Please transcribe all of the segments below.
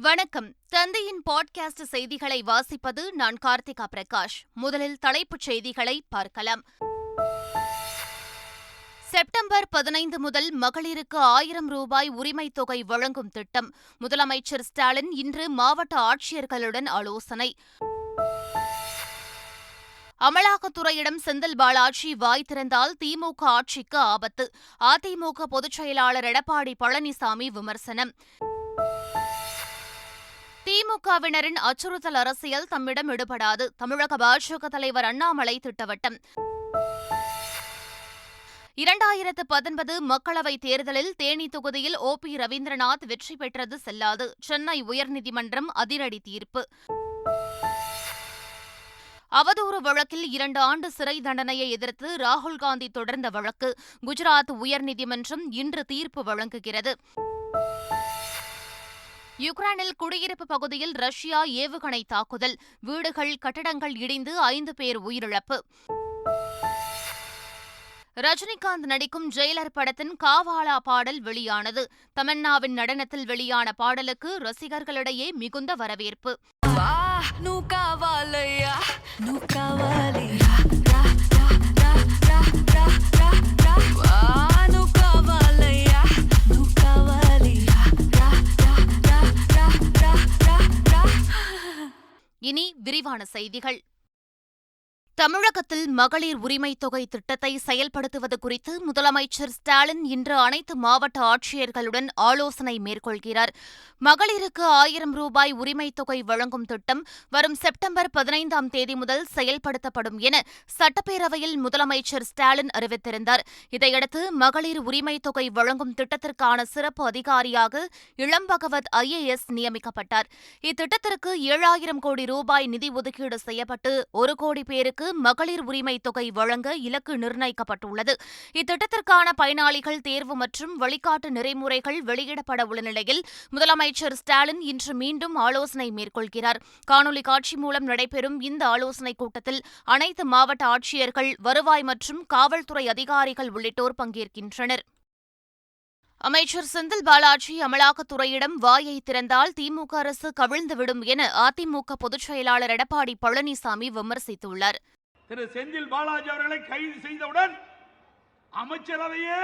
வணக்கம். தந்தையின் பாட்காஸ்ட் செய்திகளை வாசிப்பது நான் கார்த்திகா பிரகாஷ். முதலில் தலைப்புச் செய்திகளை பார்க்கலாம். செப்டம்பர் பதினைந்து முதல் மகளிருக்கு ஆயிரம் ரூபாய் உரிமைத் தொகை வழங்கும் திட்டம். முதலமைச்சர் ஸ்டாலின் இன்று மாவட்ட ஆட்சியர்களுடன் ஆலோசனை. அமலாக்கத்துறையிடம் செந்தில் பாலாஜி வாய் திறந்தால் திமுக ஆட்சிக்கு ஆபத்து. அதிமுக பொதுச் செயலாளர் எடப்பாடி பழனிசாமி விமர்சனம். திமுகவினரின் அச்சுறுத்தல் அரசியல் தம்மிடம் எடுபடாது தமிழக பாஜக தலைவர் அண்ணாமலை திட்டவட்டம். இரண்டாயிரத்து பத்தொன்பது மக்களவைத் தேர்தலில் தேனி தொகுதியில் ஓ பி ரவீந்திரநாத் வெற்றி பெற்றது செல்லாது. சென்னை உயர்நீதிமன்றம் அதிரடி தீர்ப்பு. அவதூறு வழக்கில் இரண்டு ஆண்டு சிறை தண்டனையை எதிர்த்து ராகுல்காந்தி தொடர்ந்த வழக்கு. குஜராத் உயர்நீதிமன்றம் இன்று தீர்ப்பு வழங்குகிறது. யுக்ரைனில் குடியிருப்பு பகுதியில் ரஷ்யா ஏவுகணை தாக்குதல். வீடுகள் கட்டடங்கள் இடிந்து ஐந்து பேர் உயிரிழப்பு. ரஜினிகாந்த் நடிக்கும் ஜெயிலர் படத்தின் காவாலா பாடல் வெளியானது. தமன்னாவின் நடனத்தில் வெளியான பாடலுக்கு ரசிகர்களிடையே மிகுந்த வரவேற்பு. விரிவான செய்திகள். தமிழகத்தில் மகளிர் உரிமைத் தொகை திட்டத்தை செயல்படுத்துவது குறித்து முதலமைச்சர் ஸ்டாலின் இன்று அனைத்து மாவட்ட ஆட்சியர்களுடன் ஆலோசனை மேற்கொள்கிறார். மகளிருக்கு ஆயிரம் ரூபாய் உரிமைத் தொகை வழங்கும் திட்டம் வரும் செப்டம்பர் பதினைந்தாம் தேதி முதல் செயல்படுத்தப்படும் என சட்டப்பேரவையில் முதலமைச்சர் ஸ்டாலின் அறிவித்திருந்தார். இதையடுத்து மகளிர் உரிமைத் தொகை வழங்கும் திட்டத்திற்கான சிறப்பு அதிகாரியாக இளம்பகவத் ஐஏஎஸ் நியமிக்கப்பட்டார். இத்திட்டத்திற்கு ஏழாயிரம் கோடி ரூபாய் நிதி ஒதுக்கீடு செய்யப்பட்டு ஒரு கோடி பேருக்கு மகளிர் உரிமை தொகை வழங்க இலக்கு நிர்ணயிக்கப்பட்டுள்ளது. இத்திட்டத்திற்கான பயனாளிகள் தேர்வு மற்றும் வழிகாட்டு நெறிமுறைகள் வெளியிடப்பட உள்ள நிலையில் முதலமைச்சர் ஸ்டாலின் இன்று மீண்டும் ஆலோசனை மேற்கொள்கிறார். காணொலி காட்சி மூலம் நடைபெறும் இந்த ஆலோசனைக் கூட்டத்தில் அனைத்து மாவட்ட ஆட்சியர்கள் வருவாய் மற்றும் காவல்துறை அதிகாரிகள் உள்ளிட்டோர் பங்கேற்கின்றனர். அமைச்சர் செந்தில் பாலாஜி அமலாக்கத்துறையிடம் வாயை திறந்தால் திமுக அரசு கவிழ்ந்துவிடும் என அதிமுக பொதுச் செயலாளர் எடப்பாடி பழனிசாமி விமர்சித்துள்ளார். திரு செந்தில் பாலாஜி அவர்களை கைது செய்தவுடன் அமைச்சரவையே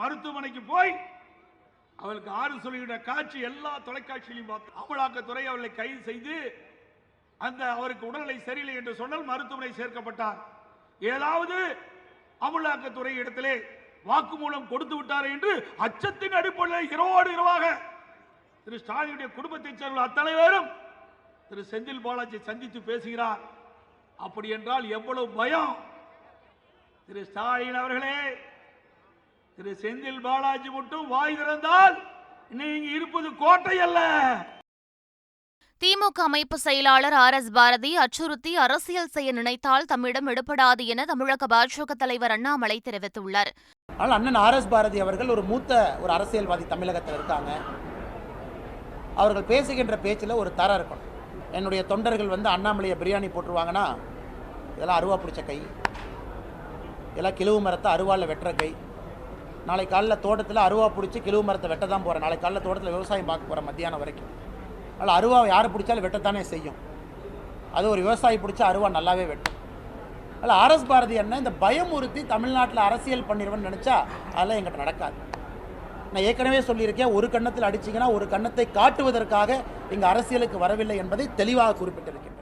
மருத்துவமனைக்கு போய் அவளுக்கு ஆறு சொல்லுகிற காட்சி எல்லா தொலைக்காட்சியிலும் பார்த்து அமலாக்கத்துறை அவர்களை கைது செய்து அந்த அவருக்கு உடல்நிலை சரியில்லை என்று சொன்னால் மருத்துவமனை சேர்க்கப்பட்டார். ஏதாவது அமலாக்கத்துறை இடத்திலே வாக்குமூலம் கொடுத்து விட்டார் என்று அச்சத்தின் அடிப்படையில் இரவோடு இரவாக திரு ஸ்டாலினுடைய குடும்பத்தைச் சேர்ந்த அத்தனைவரும் திரு செந்தில் பாலாஜி சந்தித்து பேசுகிறார். அப்படி என்றால் எவ்வளவு பயம்? திரு ஸ்டாலின் அவர்களே திரு செந்தில் பாலாஜி மட்டும் வாய் திறந்தால் நீங்க இருப்பது கோட்டை அல்ல. திமுக அமைப்பு செயலாளர் ஆர் எஸ் பாரதி அச்சுறுத்தி அரசியல் செய்ய நினைத்தால் தம்மிடம் எடுபடாது என தமிழக பாஜக தலைவர் அண்ணாமலை தெரிவித்துள்ளார். ஆனால் அண்ணன் ஆர் எஸ் பாரதி அவர்கள் ஒரு மூத்த ஒரு அரசியல்வாதி தமிழகத்தில் இருக்காங்க. அவர்கள் பேசுகின்ற பேச்சில் ஒரு தரம் இருக்கணும். என்னுடைய தொண்டர்கள் வந்து அண்ணாமலையை பிரியாணி போட்டுருவாங்கன்னா இதெல்லாம் அருவா பிடிச்ச கை. இதெல்லாம் கிழுவு மரத்தை அருவாவில் வெட்டுற கை. நாளை காலைல தோட்டத்தில் அருவா பிடிச்சி கிழவு மரத்தை வெட்ட தான் போகிறேன் நாளை காலைல தோட்டத்தில் விவசாயம் பார்க்க போகிறேன் மத்தியானம் வரைக்கும். அதனால் அருவா யார் பிடிச்சாலும் வெட்டத்தானே செய்யும். அது ஒரு விவசாயி பிடிச்சா அருவா நல்லாவே வெட்டும். அதில் ஆர்எஸ் பாரதி என்ன இந்த பயமுறுத்தி தமிழ்நாட்டில் அரசியல் பண்ணிடுவேன்னு நினச்சா அதெல்லாம் எங்கிட்ட நடக்காது. நான் ஏற்கனவே சொல்லியிருக்கேன் ஒரு கன்னத்தில் அடிச்சிங்கன்னா ஒரு கன்னத்தை காட்டுவதற்காக இங்கே அரசியலுக்கு வரவில்லை என்பதை தெளிவாக குறிப்பிட்டிருக்கேன்.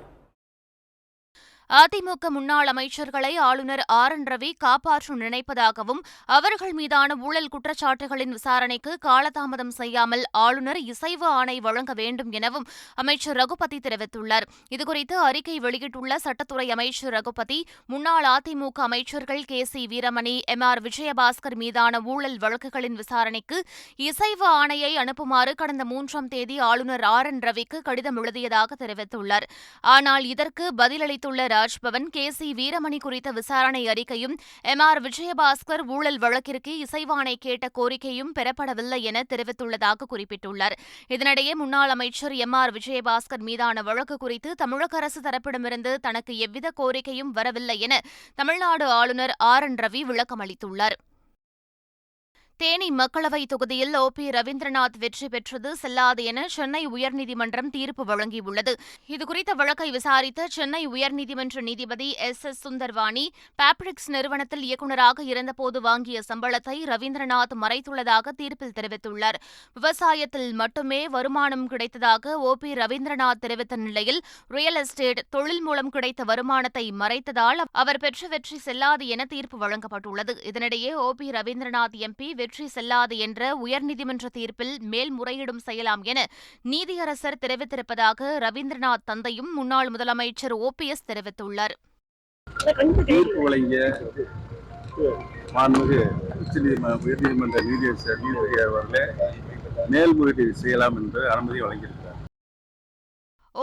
அதிமுக முன்னாள் அமைச்சர்களை ஆளுநர் ஆர் என் ரவி காப்பாற்ற நினைப்பதாகவும் அவர்கள் மீதான ஊழல் குற்றச்சாட்டுகளின் விசாரணைக்கு காலதாமதம் செய்யாமல் ஆளுநர் இசைவு ஆணை வழங்க வேண்டும் எனவும் அமைச்சர் ரகுபதி தெரிவித்துள்ளார். இதுகுறித்து அறிக்கை வெளியிட்டுள்ள சட்டத்துறை அமைச்சர் ரகுபதி முன்னாள் அதிமுக அமைச்சர்கள் K C Veeramani M R Vijayabaskar மீதான ஊழல் வழக்குகளின் விசாரணைக்கு இசைவு ஆணையை அனுப்புமாறு கடந்த மூன்றாம் தேதி ஆளுநர் ஆர் என் ரவிக்கு கடிதம் எழுதியதாக தெரிவித்துள்ளார். ஆனால் இதற்கு பதிலளித்துள்ள ராஜ்பவன் கே. சி. வீரமணி குறித்த விசாரணை அறிக்கையும் எம். ஆர். விஜயபாஸ்கர் ஊழல் வழக்கிற்கு இசைவானை கேட்ட கோரிக்கையும் பெறப்படவில்லை என தெரிவித்துள்ளதாக குறிப்பிட்டுள்ளார். இதனிடையே முன்னாள் அமைச்சர் எம். ஆர். விஜயபாஸ்கர் மீதான வழக்கு குறித்து தமிழக அரசு தரப்பிடமிருந்து தனக்கு எவ்வித கோரிக்கையும் வரவில்லை என தமிழ்நாடு ஆளுநர் ஆர். என். ரவி விளக்கமளித்துள்ளார். தேனி மக்களவை தொகுதியில் ஓ. பி. ரவீந்திரநாத் வெற்றி பெற்றது செல்லாது என சென்னை உயர்நீதிமன்றம் தீர்ப்பு வழங்கியுள்ளது. இதுகுறித்த வழக்கை விசாரித்த சென்னை உயர்நீதிமன்ற நீதிபதி எஸ். எஸ். சுந்தர்வாணி பாப்ரிக்ஸ் நிறுவனத்தில் இயக்குநராக இருந்தபோது வாங்கிய சம்பளத்தை ரவீந்திரநாத் மறைத்துள்ளதாக தீர்ப்பில் தெரிவித்துள்ளார். விவசாயத்தில் மட்டுமே வருமானம் கிடைத்ததாக ஓ. பி. ரவீந்திரநாத் தெரிவித்த நிலையில் ரியல் எஸ்டேட் தொழில் மூலம் கிடைத்த வருமானத்தை மறைத்ததால் அவர் பெற்ற வெற்றி செல்லாது என தீர்ப்பு வழங்கப்பட்டுள்ளது. இதனிடையே ஓ. பி. ரவீந்திரநாத் எம்பி வெற்றி செல்லாது என்ற உயர்நீதிமன்ற தீர்ப்பில் மேல்முறையீடும் செய்யலாம் என நீதியரசர் தெரிவித்திருப்பதாக ரவீந்திரநாத் தந்தையும் முன்னாள் முதலமைச்சர் ஓபிஎஸ் தெரிவித்துள்ளார். தீர்ப்பு வழங்கிய மாண்புமிகு உச்சநீதிமன்ற உயர்நீதிமன்ற நீதியரசர் நீதிபதி அவர்களே மேல்முறையீடு செய்யலாம் என்று அனுமதி வழங்கியிருக்கிறார்.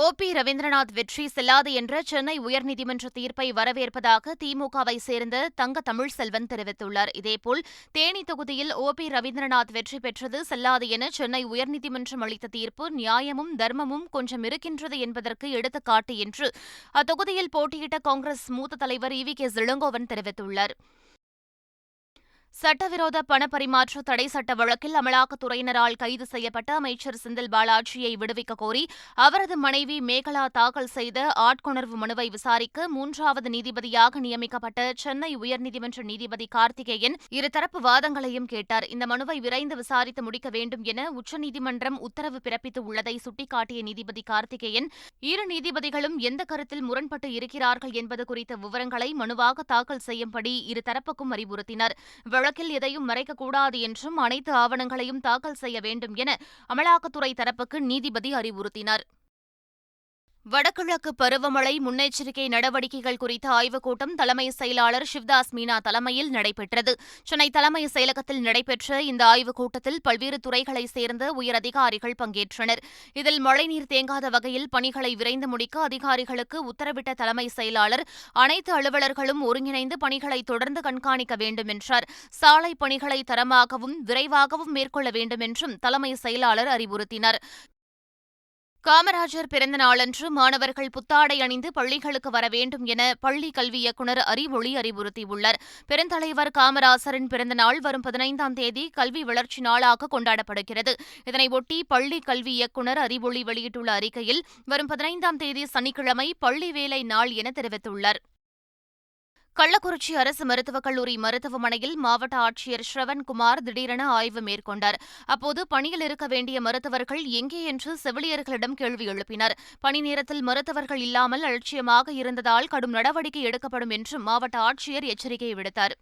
ஓ பி ரவீந்திரநாத் வெற்றி செல்லாது என்ற சென்னை உயர்நீதிமன்ற தீர்ப்பை வரவேற்பதாக திமுகவை சேர்ந்த தங்க தமிழ்செல்வன் தெரிவித்துள்ளார். இதேபோல் தேனி தொகுதியில் ஓ பி ரவீந்திரநாத் வெற்றி பெற்றது செல்லாது என சென்னை உயர்நீதிமன்றம் அளித்த தீர்ப்பு நியாயமும் தர்மமும் கொஞ்சம் இருக்கின்றது என்பதற்கு எடுத்துக்காட்டு என்று அத்தொகுதியில் போட்டியிட்ட காங்கிரஸ் மூத்த தலைவர் இ வி கே இளங்கோவன் தெரிவித்துள்ளார். சட்டவிரோத பணப்பரிமாற்ற தடை சட்ட வழக்கில் அமலாக்கத்துறையினரால் கைது செய்யப்பட்ட அமைச்சர் செந்தில் பாலாஜியை விடுவிக்க கோரி அவரது மனைவி மேகலா தாக்கல் செய்த ஆட்கொணர்வு மனுவை விசாரிக்க மூன்றாவது நீதிபதியாக நியமிக்கப்பட்ட சென்னை உயர்நீதிமன்ற நீதிபதி கார்த்திகேயன் இருதரப்பு வாதங்களையும் கேட்டார். இந்த மனுவை விரைந்து விசாரித்து முடிக்க வேண்டும் என உச்சநீதிமன்றம் உத்தரவு பிறப்பித்து உள்ளதை சுட்டிக்காட்டிய நீதிபதி கார்த்திகேயன் இரு நீதிபதிகளும் எந்த கருத்தில் முரண்பட்டு இருக்கிறார்கள் என்பது குறித்த விவரங்களை மனுவாக தாக்கல் செய்யும்படி இருதரப்புக்கும் அறிவுறுத்தினர். வழக்கில் எதையும் மறைக்கக்கூடாது என்றும் அனைத்து ஆவணங்களையும் தாக்கல் செய்ய வேண்டும் என அமலாக்கத்துறை தரப்புக்கு நீதிபதி அறிவுறுத்தினார். வடகிழக்கு பருவமழை முன்னெச்சரிக்கை நடவடிக்கைகள் குறித்த ஆய்வுக் கூட்டம் தலைமை செயலாளர் சிவ்தாஸ் மீனா தலைமையில் நடைபெற்றது. சென்னை தலைமை செயலகத்தில் நடைபெற்ற இந்த ஆய்வுக் கூட்டத்தில் பல்வேறு துறைகளைச் சேர்ந்த உயரதிகாரிகள் பங்கேற்றனர். இதில் மழைநீர் தேங்காத வகையில் பணிகளை விரைந்து முடிக்க அதிகாரிகளுக்கு உத்தரவிட்ட தலைமை செயலாளர் அனைத்து அலுவலர்களும் ஒருங்கிணைந்து பணிகளை தொடர்ந்து கண்காணிக்க வேண்டும் என்றார். சாலை பணிகளை தரமாகவும் விரைவாகவும் மேற்கொள்ள வேண்டும் என்றும் தலைமை செயலாளர் அறிவுறுத்தினார். காமராஜர் பிறந்த நாளன்று மாணவர்கள் புத்தாடை அணிந்து பள்ளிகளுக்கு வர வேண்டும் என பள்ளி கல்வி இயக்குநர் அறிவொளி அறிவுறுத்தியுள்ளார். பெருந்தலைவர் காமராசரின் பிறந்த நாள் வரும் பதினைந்தாம் தேதி கல்வி வளர்ச்சி நாளாக கொண்டாடப்படுகிறது. இதனையொட்டி பள்ளி கல்வி இயக்குநர் அறிவொளி வெளியிட்டுள்ள அறிக்கையில் வரும் பதினைந்தாம் தேதி சனிக்கிழமை பள்ளி வேலை நாள் என தெரிவித்துள்ளார். கள்ளக்குறிச்சி அரசு மருத்துவக் கல்லூரி மருத்துவமனையில் மாவட்ட ஆட்சியர் ஸ்ரவன்குமார் திடீரென ஆய்வு மேற்கொண்டார். அப்போது பணியில் இருக்க வேண்டிய மருத்துவர்கள் எங்கே என்று செவிலியர்களிடம் கேள்வி எழுப்பினர். பணி நேரத்தில் மருத்துவர்கள் இல்லாமல் அலட்சியமாக இருந்ததால் கடும் நடவடிக்கை எடுக்கப்படும் என்றும் மாவட்ட ஆட்சியர் எச்சரிக்கை விடுத்தார்.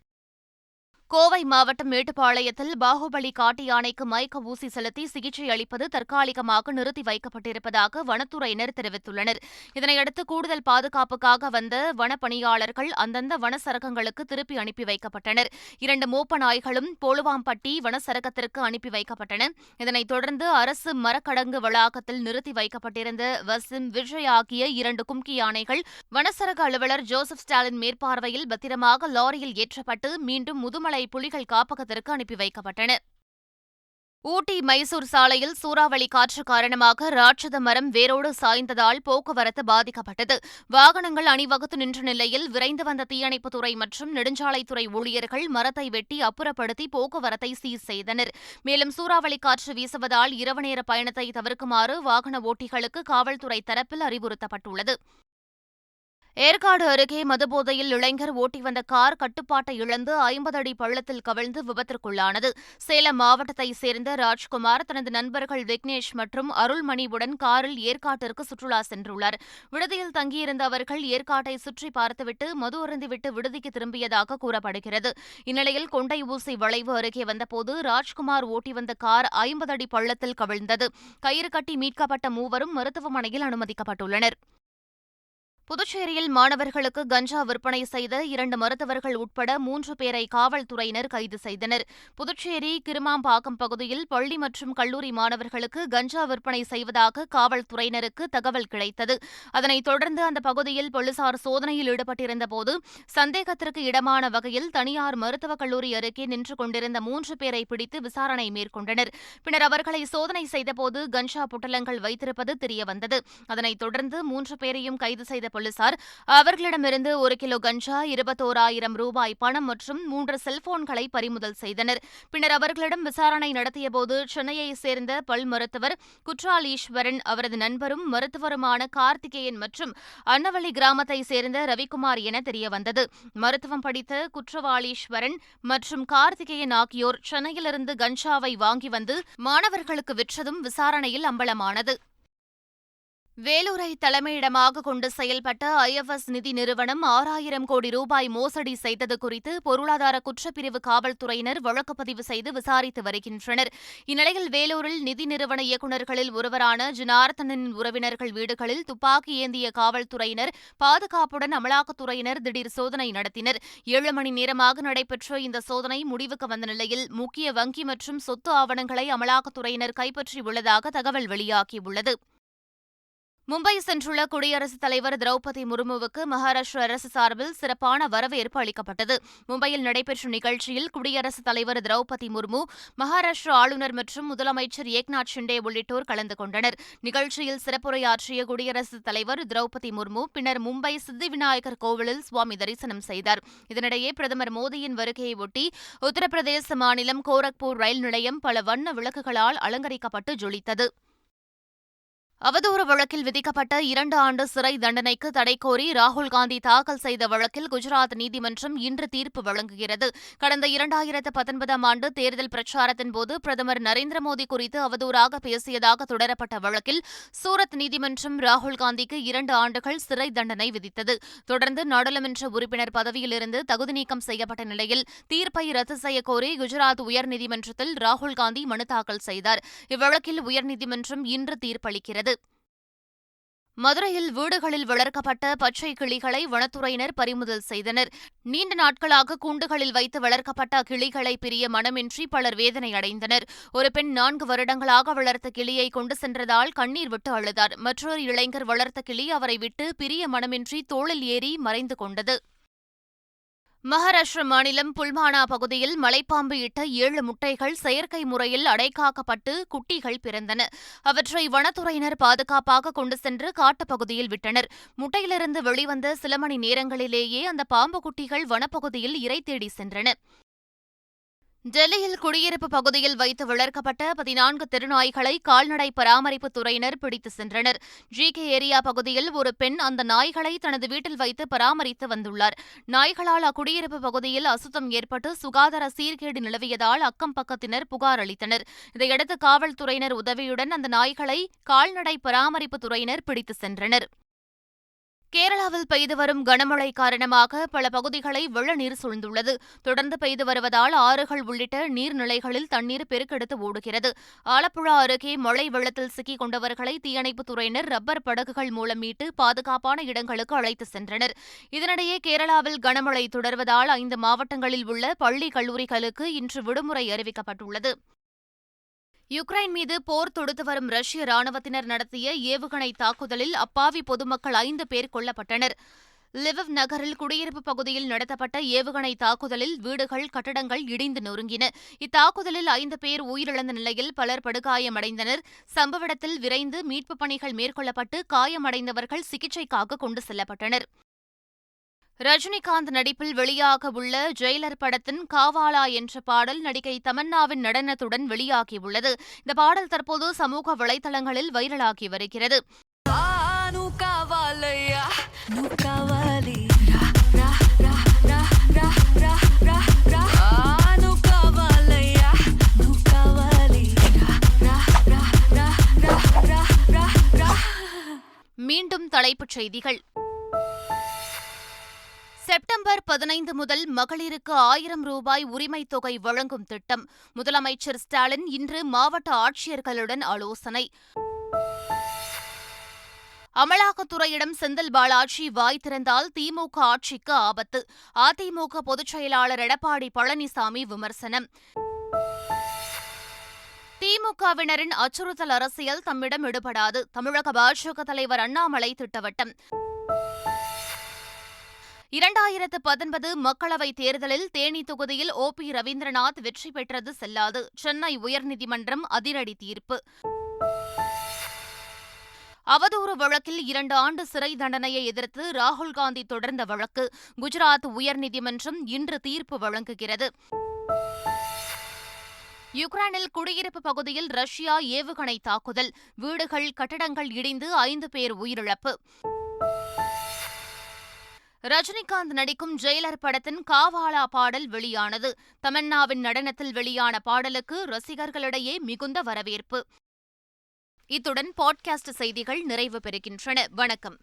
கோவை மாவட்டம் மேட்டுப்பாளையத்தில் பாகுபலி காட்டு யானைக்கு மயக்க ஊசி செலுத்தி சிகிச்சை அளிப்பது தற்காலிகமாக நிறுத்தி வைக்கப்பட்டிருப்பதாக வனத்துறையினர் தெரிவித்துள்ளனர். இதனையடுத்து கூடுதல் பாதுகாப்புக்காக வந்த வனப்பணியாளர்கள் அந்தந்த வனச்சரகங்களுக்கு திருப்பி அனுப்பி வைக்கப்பட்டனர். இரண்டு மோப்ப நாய்களும் போலுவாம்பட்டி வனச்சரகத்திற்கு அனுப்பி வைக்கப்பட்டன. இதனைத் தொடர்ந்து அரசு மரக்கடங்கு வளாகத்தில் நிறுத்தி வைக்கப்பட்டிருந்த வசிம் விஜய் ஆகிய இரண்டு கும்கி யானைகள் வனசரக அலுவலர் ஜோசப் ஸ்டாலின் மேற்பார்வையில் பத்திரமாக லாரியில் ஏற்றப்பட்டு மீண்டும் முதுமலை புலிகள் காப்பகத்திற்கு அனுப்பி வைக்கப்பட்டன. ஊட்டி மைசூர் சாலையில் சூறாவளி காற்று காரணமாக ராட்சத மரம் வேரோடு சாய்ந்ததால் போக்குவரத்து பாதிக்கப்பட்டது. வாகனங்கள் அணிவகுத்து நின்ற நிலையில் விரைந்து வந்த தீயணைப்புத்துறை மற்றும் நெடுஞ்சாலைத்துறை ஊழியர்கள் மரத்தை வெட்டி அப்புறப்படுத்தி போக்குவரத்தை சீர் செய்தனர். மேலும் சூறாவளி காற்று வீசுவதால் இரவு நேர பயணத்தை தவிர்க்குமாறு வாகன ஓட்டிகளுக்கு காவல்துறை தரப்பில் அறிவுறுத்தப்பட்டுள்ளது. ஏற்காடு அருகே மதுபோதையில் இளைஞர் ஓட்டி வந்த கார் கட்டுப்பாட்டை இழந்து ஐம்பது அடி பள்ளத்தில் கவிழ்ந்து விபத்திற்குள்ளானது. சேலம் மாவட்டத்தைச் சேர்ந்த ராஜ்குமார் தனது நண்பர்கள் விக்னேஷ் மற்றும் அருள்மணிவுடன் காரில் ஏற்காட்டிற்கு சுற்றுலா சென்றுள்ளார். விடுதியில் தங்கியிருந்த அவர்கள் ஏற்காட்டை சுற்றி பார்த்துவிட்டு மது அருந்திவிட்டு விடுதிக்கு திரும்பியதாக கூறப்படுகிறது. இந்நிலையில் கொண்டை ஊசி வளைவு அருகே வந்தபோது ராஜ்குமார் ஓட்டி வந்த கார் ஐம்பது அடி பள்ளத்தில் கவிழ்ந்தது. கயிறு கட்டி மீட்கப்பட்ட மூவரும் மருத்துவமனையில் அனுமதிக்கப்பட்டுள்ளனர். புதுச்சேரியில் மாணவர்களுக்கு கஞ்சா விற்பனை செய்த இரண்டு மருத்துவர்கள் உட்பட மூன்று பேரை காவல்துறையினர் கைது செய்தனர். புதுச்சேரி கிருமாம்பாக்கம் பகுதியில் பள்ளி மற்றும் கல்லூரி மாணவர்களுக்கு கஞ்சா விற்பனை செய்வதாக காவல்துறையினருக்கு தகவல் கிடைத்தது. அதனைத் தொடர்ந்து அந்த பகுதியில் போலீசார் சோதனையில் ஈடுபட்டிருந்தபோது சந்தேகத்திற்கு இடமான வகையில் தனியார் மருத்துவக் கல்லூரி அருகே நின்று கொண்டிருந்த மூன்று பேரை பிடித்து விசாரணை மேற்கொண்டனர். பின்னர் அவர்களை சோதனை செய்தபோது கஞ்சா புட்டலங்கள் வைத்திருப்பது தெரியவந்தது. அதனைத் தொடர்ந்து மூன்று பேரையும் கைது செய்த போலீசார் அவர்களிடமிருந்து ஒரு கிலோ கஞ்சா இருபத்தோராயிரம் ரூபாய் பணம் மற்றும் மூன்று செல்போன்களை பறிமுதல் செய்தனர். பின்னர் அவர்களிடம் விசாரணை நடத்தியபோது சென்னையைச் சேர்ந்த பல் மருத்துவர் குற்றாலீஸ்வரன் அவரது நண்பரும் மருத்துவருமான கார்த்திகேயன் மற்றும் அன்னவள்ளி கிராமத்தைச் சேர்ந்த ரவிக்குமார் என தெரியவந்தது. மருத்துவம் படித்த குற்றவாளீஸ்வரன் மற்றும் கார்த்திகேயன் ஆகியோர் சென்னையிலிருந்து கஞ்சாவை வாங்கி வந்து மாணவர்களுக்கு விற்றதும் விசாரணையில் அம்பலமானது. வேலூரை தலைமையிடமாக கொண்டு செயல்பட்ட ஐஎஃப்எஸ் நிதி நிறுவனம் ஆறாயிரம் கோடி ரூபாய் மோசடி செய்தது குறித்து பொருளாதார குற்றப்பிரிவு காவல்துறையினர் வழக்கு பதிவு செய்து விசாரித்து வருகின்றனர். இந்நிலையில் வேலூரில் நிதி நிறுவன இயக்குநர்களில் ஒருவரான ஜனார்த்தனின் உறவினர்கள் வீடுகளில் துப்பாக்கி ஏந்திய காவல்துறையினர் பாதுகாப்புடன் அமலாக்கத்துறையினர் திடீர் சோதனை நடத்தினர். ஏழு மணி நேரமாக நடைபெற்ற இந்த சோதனை முடிவுக்கு வந்த நிலையில் முக்கிய வங்கி மற்றும் சொத்து ஆவணங்களை அமலாக்கத்துறையினர் கைப்பற்றியுள்ளதாக தகவல் வெளியாகியுள்ளது. மும்பை சென்றுள்ள குடியரசுத் தலைவர் திரௌபதி முர்முவுக்கு மகாராஷ்டிர அரசு சார்பில் சிறப்பான வரவேற்பு அளிக்கப்பட்டது. மும்பையில் நடைபெற்ற நிகழ்ச்சியில் குடியரசுத் தலைவர் திரௌபதி முர்மு மகாராஷ்டிர ஆளுநர் மற்றும் முதலமைச்சர் ஏக்நாத் ஷிண்டே உள்ளிட்டோர் கலந்து கொண்டனர். நிகழ்ச்சியில் சிறப்புரையாற்றிய குடியரசுத் தலைவர் திரௌபதி முர்மு பின்னர் மும்பை சித்தி விநாயகர் கோவிலில் சுவாமி தரிசனம் செய்தார். இதனிடையே பிரதமர் மோடியின் வருகையை ஒட்டி உத்தரப்பிரதேச மாநிலம் கோரக்பூர் ரயில் நிலையம் பல வண்ண விளக்குகளால் அலங்கரிக்கப்பட்டு ஜொலித்தது. அவதூறு வழக்கில் விதிக்கப்பட்ட இரண்டு ஆண்டு சிறை தண்டனைக்கு தடை கோரி ராகுல் காந்தி தாக்கல் செய்த வழக்கில் குஜராத் நீதிமன்றம் இன்று தீர்ப்பு வழங்குகிறது. கடந்த இரண்டாயிரத்து பத்தொன்பதாம் ஆண்டு தேர்தல் பிரச்சாரத்தின் போது பிரதமர் நரேந்திர மோடி குறித்து அவதூறாக பேசியதாக தொடரப்பட்ட வழக்கில் சூரத் நீதிமன்றம் ராகுல் காந்திக்கு இரண்டு ஆண்டுகள் சிறை தண்டனை விதித்தது. தொடர்ந்து நாடாளுமன்ற உறுப்பினர் பதவியிலிருந்து தகுதி நீக்கம் செய்யப்பட்ட நிலையில் தீர்ப்பை ரத்து செய்யக்கோரி குஜராத் உயர்நீதிமன்றத்தில் ராகுல் காந்தி மனு தாக்கல் செய்தார். இவ்வழக்கில் உயர்நீதிமன்றம் இன்று தீர்ப்பளிக்கிறது. மதுரையில் வீடுகளில் வளர்க்கப்பட்ட பச்சை கிளிகளை வனத்துறையினர் பறிமுதல் செய்தனர். நீண்ட நாட்களாக கூண்டுகளில் வைத்து வளர்க்கப்பட்ட கிளிகளை பிரிய மனமின்றி பலர் வேதனை அடைந்தனர். ஒரு பெண் நான்கு வருடங்களாக வளர்த்த கிளியை கொண்டு சென்றதால் கண்ணீர் விட்டு அழுதார். மற்றொரு இளைஞர் வளர்த்த கிளி அவரை விட்டு பிரிய மனமின்றி தோளில் ஏறி மறைந்து கொண்டது. மகாராஷ்டிர மாநிலம் புல்மானா பகுதியில் மலைப்பாம்பு இட்ட ஏழு முட்டைகள் செயற்கை முறையில் அடைக்காக்கப்பட்டு குட்டிகள் பிறந்தன. அவற்றை வனத்துறையினர் பாதுகாப்பாக கொண்டு சென்று காட்டுப்பகுதியில் விட்டனர். முட்டையிலிருந்து வெளிவந்த சில மணி நேரங்களிலேயே அந்த பாம்பு குட்டிகள் வனப்பகுதியில் இறை தேடி சென்றன. டெல்லியில் குடியிருப்பு பகுதியில் வைத்து வளர்க்கப்பட்ட பதினான்கு தெருநாய்களை கால்நடை பராமரிப்பு துறையினர் பிடித்து சென்றனர். ஜி கே ஏரியா பகுதியில் ஒரு பெண் அந்த நாய்களை தனது வீட்டில் வைத்து பராமரித்து வந்துள்ளார். நாய்களால் அக்குடியிருப்பு பகுதியில் அசுத்தம் ஏற்பட்டு சுகாதார சீர்கேடு நிலவியதால் அக்கம் பக்கத்தினர் புகார் அளித்தனர். இதையடுத்து காவல்துறையினர் உதவியுடன் அந்த நாய்களை கால்நடை பராமரிப்பு துறையினர் பிடித்து சென்றனர். கேரளாவில் பெய்து வரும் கனமழை காரணமாக பல பகுதிகளை வெள்ளநீர் சூழ்ந்துள்ளது. தொடர்ந்து பெய்து வருவதால் ஆறுகள் உள்ளிட்ட நீர்நிலைகளில் தண்ணீர் பெருக்கெடுத்து ஓடுகிறது. ஆலப்புழா அருகே மழை வெள்ளத்தில் சிக்கிக் கொண்டவர்களை தீயணைப்புத் துறையினர் ரப்பர் படகுகள் மூலம் மீட்டு பாதுகாப்பான இடங்களுக்கு அழைத்து சென்றனர். இதனிடையே கேரளாவில் கனமழை தொடர்வதால் ஐந்து மாவட்டங்களில் உள்ள பள்ளி கல்லூரிகளுக்கு இன்று விடுமுறை அறிவிக்கப்பட்டுள்ளது. யுக்ரைன் மீது போர் தொடுத்து வரும் ரஷ்ய ராணுவத்தினர் நடத்திய ஏவுகணை தாக்குதலில் அப்பாவி பொதுமக்கள் ஐந்து பேர் கொல்லப்பட்டனர். லிவவ் நகரில் குடியிருப்பு பகுதியில் நடத்தப்பட்ட ஏவுகணை தாக்குதலில் வீடுகள் கட்டடங்கள் இடிந்து நொறுங்கின. இத்தாக்குதலில் ஐந்து பேர் உயிரிழந்த நிலையில் பலர் படுகாயமடைந்தனர். சம்பவ இடத்தில் விரைந்து மீட்புப் பணிகள் மேற்கொள்ளப்பட்டு காயமடைந்தவர்கள் சிகிச்சைக்காக கொண்டு செல்லப்பட்டனர். ரஜினிகாந்த் நடிப்பில் வெளியாக உள்ள ஜெயிலர் படத்தின் காவாலா என்ற பாடல் நடிகை தமன்னாவின் நடனத்துடன் வெளியாகியுள்ளது. இந்த பாடல் தற்போது சமூக வலைதளங்களில் வைரலாகி வருகிறது. மீண்டும் தலைப்புச் செய்திகள். செப்டம்பர் பதினைந்து முதல் மகளிருக்கு ஆயிரம் ரூபாய் உரிமைத் தொகை வழங்கும் திட்டம். முதலமைச்சர் ஸ்டாலின் இன்று மாவட்ட ஆட்சியர்களுடன் ஆலோசனை. அமலாக்கத்துறையிடம் செந்தில் பாலாஜி வாய் திறந்தால் திமுக ஆட்சிக்கு ஆபத்து. அதிமுக பொதுச் செயலாளர் எடப்பாடி பழனிசாமி விமர்சனம். திமுகவினரின் அச்சுறுத்தல் அரசியல் தம்மிடம் ஈடுபடாது தமிழக பாஜக தலைவர் அண்ணாமலை திட்டவட்டம். இரண்டாயிரத்து பத்தொன்பது மக்களவைத் தேர்தலில் தேனி தொகுதியில் ஓ பி ரவீந்திரநாத் வெற்றி பெற்றது செல்லாது. சென்னை உயர்நீதிமன்றம் அதிரடி தீர்ப்பு. அவதூறு வழக்கில் இரண்டு ஆண்டு சிறை தண்டனையை எதிர்த்து ராகுல் காந்தி தொடர்ந்த வழக்கு. குஜராத் உயர்நீதிமன்றம் இன்று தீர்ப்பு வழங்குகிறது. யுக்ரைனில் குடியிருப்பு பகுதியில் ரஷ்யா ஏவுகணை தாக்குதல். வீடுகள் கட்டடங்கள் இடிந்து ஐந்து பேர் உயிரிழப்பு. ரஜினிகாந்த் நடிக்கும் ஜெயிலர் படத்தின் காவாலா பாடல் வெளியானது. தமன்னாவின் நடனத்தில் வெளியான பாடலுக்கு ரசிகர்களிடையே மிகுந்த வரவேற்பு. இத்துடன் பாட்காஸ்ட் செய்திகள் நிறைவு பெறுகின்றன. வணக்கம்.